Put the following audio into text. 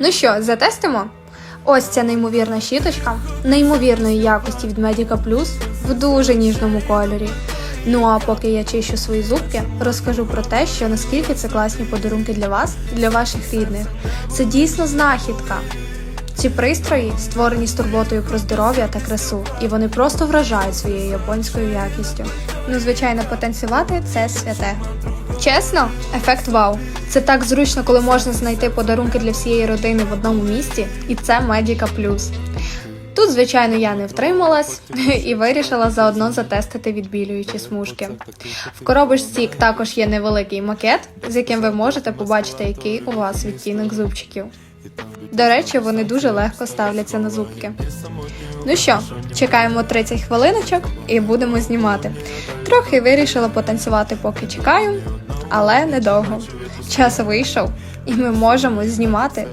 Ну що, затестимо? Ось ця неймовірна щіточка, неймовірної якості від Medica Plus в дуже ніжному кольорі. Ну а поки я чищу свої зубки, розкажу про те, що наскільки це класні подарунки для вас, для ваших рідних. Це дійсно знахідка. Ці пристрої створені з турботою про здоров'я та красу, і вони просто вражають своєю японською якістю. Ну, звичайно, потанцювати це святе. Чесно, ефект вау. Це так зручно, коли можна знайти подарунки для всієї родини в одному місці, і це Medica Plus. Тут, звичайно, я не втрималась і вирішила заодно затестити відбілюючі смужки. В коробочці також є невеликий макет, з яким ви можете побачити, який у вас відтінок зубчиків. До речі, вони дуже легко ставляться на зубки. Ну що, чекаємо 30 хвилиночок і будемо знімати. Трохи вирішила потанцювати, поки чекаю, але недовго. Час вийшов, і ми можемо знімати